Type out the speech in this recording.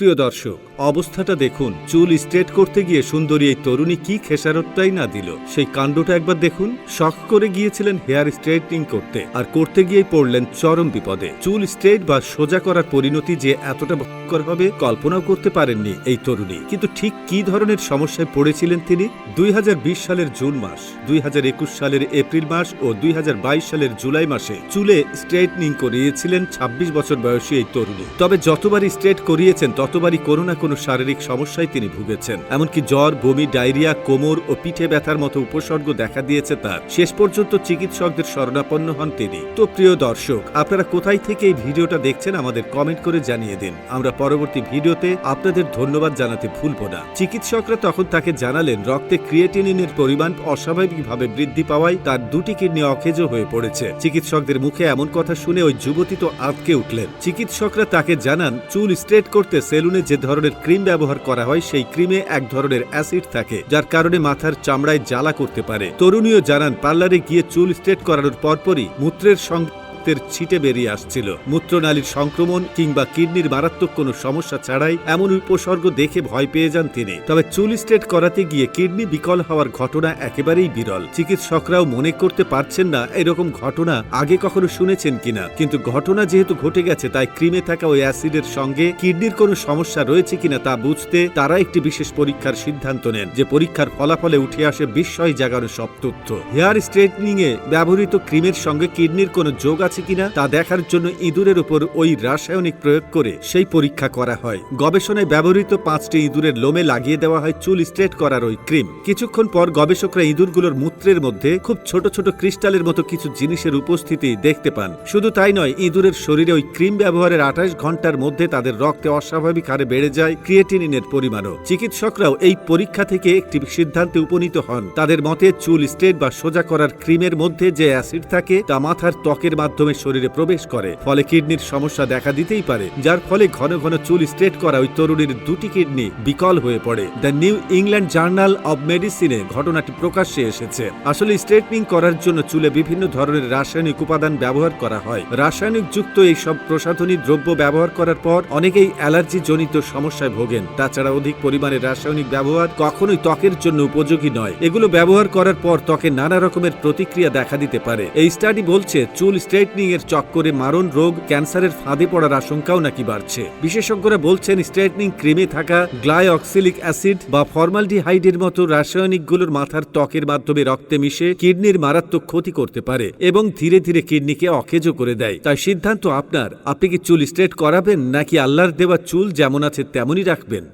প্রিয় দর্শক, অবস্থাটা দেখুন। চুল স্ট্রেট করতে গিয়ে সুন্দরী এই তরুণী কি খেসারতটাই না দিল। সেই কাণ্ডটা একবার দেখুন। শখ করে গিয়েছিলেন হেয়ার স্ট্রেটনিং করতে, আর করতে গিয়েই পড়লেন চরম বিপদে। চুল স্ট্রেট বা সোজা করার পরিণতি যে এতটা ভয়ঙ্কর হবে কল্পনাও করতে পারেননি এই তরুণী। কিন্তু ঠিক কি ধরনের সমস্যায় পড়েছিলেন তিনি? দুই সালের জুন মাস, দুই সালের এপ্রিল মাস ও দুই সালের জুলাই মাসে চুলে স্ট্রেটনিং করিয়েছিলেন ২৬ বছর বয়সী এই তরুণী। তবে যতবারই স্ট্রেট করিয়েছেন, ততবারই কোনো না কোনো শারীরিক সমস্যায় তিনি ভুগেছেন। এমনকি জ্বর, বমি, ডায়রিয়া, কোমর ও পিঠে ব্যথার মতো উপসর্গ দেখা দিয়েছে তার। শেষ পর্যন্ত চিকিৎসকদের শরণাপন্ন হন তিনি। তো প্রিয় দর্শক, আপনারা কোথায় থেকে এই ভিডিওটা দেখছেন আমাদের কমেন্ট করে জানিয়ে দিন। আমরা পরবর্তী ভিডিওতে আপনাদের ধন্যবাদ জানাতে ভুলব না। চিকিৎসকরা তখন তাকে জানালেন, রক্তে ক্রিয়েটিনিনের পরিমাণ অস্বাভাবিকভাবে বৃদ্ধি পাওয়ায় তার দুটি কিডনি অকেজো হয়ে পড়েছে। চিকিৎসকদের মুখে এমন কথা শুনে ওই যুবতী তো আটকে উঠলেন। চিকিৎসকরা তাকে জানান, চুল স্ট্রেট করতে সেলুনে যে ধরনের ক্রিম ব্যবহার করা হয়, সেই ক্রিমে এক ধরনের অ্যাসিড থাকে, যার কারণে মাথার চামড়ায় জ্বালা করতে পারে। তরুণীও জানান, পার্লারে গিয়ে চুল স্ট্রেট করানোর পরপরই মূত্রের সঙ্গে রক্তের ছিটে বেরিয়ে আসছিল। মূত্রনালীর সংক্রমণ কিংবা কিডনির মারাত্মক কোনো সমস্যা ছাড়াই এমন উপসর্গ দেখে ভয় পেয়ে যান তিনি। তবে চুল স্ট্রেট করাতে গিয়ে কিডনি বিকল হওয়ার ঘটনা একেবারেই বিরল। চিকিৎসকরাও মনে করতে পারছেন না এরকম ঘটনা আগে কখনো শুনেছেন কিনা। কিন্তু ঘটনা যেহেতু ঘটে গেছে, তাই ক্রিমে থাকা ওই অ্যাসিডের সঙ্গে কিডনির কোনো সমস্যা রয়েছে কিনা তা বুঝতে তারা একটি বিশেষ পরীক্ষার সিদ্ধান্ত নেন, যে পরীক্ষার ফলাফলে উঠে আসে বিস্ময় জাগানো সব তথ্য। হেয়ার স্ট্রেটনিং এ ব্যবহৃত ক্রিমের সঙ্গে কিডনির কোনো যোগ আছে কিনা তা দেখার জন্য ইঁদুরের উপর ওই রাসায়নিক প্রয়োগ করে সেই পরীক্ষা করা হয়। গবেষণায় ব্যবহৃত পাঁচটি ইঁদুরের লোমে লাগিয়ে দেওয়া হয় চুল স্ট্রেট করার ওই ক্রিম। কিছুক্ষণ পর গবেষকরা ইঁদুরগুলোর মূত্রের মধ্যে খুব ছোট ছোট ক্রিস্টালের মতো কিছু জিনিসের উপস্থিতি দেখতে পান। শুধু তাই নয়, ইঁদুরের শরীরে ওই ক্রিম ব্যবহারের আঠাশ ঘণ্টার মধ্যে তাদের রক্তে অস্বাভাবিক হারে বেড়ে যায়, ক্রিয়েটিনিনের পরিমাণও। চিকিৎসকরাও এই পরীক্ষা থেকে একটি সিদ্ধান্তে উপনীত হন। তাদের মতে চুল স্ট্রেট বা সোজা করার ক্রিমের মধ্যে যে অ্যাসিড থাকে, তা মাথার ত্বকের মাধ্যমে শরীরে প্রবেশ করে। ফলে কিডনির সমস্যা দেখা দিতেই পারে, যার ফলে ঘন ঘন চুল স্ট্রেট করা ওই তরুণীর দুটি কিডনি বিকল হয়ে পড়ে। The New England journal of মেডিসিনে ঘটনাটি প্রকাশ্যে এসেছে। আসলে স্ট্রেটনিং করার জন্য চুলে বিভিন্ন ধরনের রাসায়নিক উপাদান ব্যবহার করা হয়। রাসায়নিক যুক্ত এই সব প্রসাধনী দ্রব্য ব্যবহার করার পর অনেকেই অ্যালার্জি জনিত সমস্যায় ভোগেন। তাছাড়া অধিক পরিমাণে রাসায়নিক ব্যবহার কখনোই ত্বকের জন্য উপযোগী নয়। এগুলো ব্যবহার করার পর ত্বকে নানা রকমের প্রতিক্রিয়া দেখা দিতে পারে। এই স্টাডি বলছে, চুল স্ট্রেটনিং এর চক্করে মারণ, রোগ, ক্যান্সারের ফাঁদে পড়ার আশঙ্কাও নাকি বাড়ছে। বিশেষজ্ঞরা বলছেন স্ট্রেটনিং ক্রিমে থাকা গ্লাইঅক্সিলিক অ্যাসিড বা ফর্মালডিহাইডের মতো রাসায়নিকগুলোর মাথার ত্বকের মাধ্যমে রক্তে মিশে কিডনির মারাত্মক ক্ষতি করতে পারে এবং ধীরে ধীরে কিডনিকে অকেজো করে দেয়। তাই সিদ্ধান্ত আপনার। আপনি কি চুল স্ট্রেট করাবেন নাকি আল্লাহর দেওয়া চুল যেমন আছে তেমনই রাখবেন?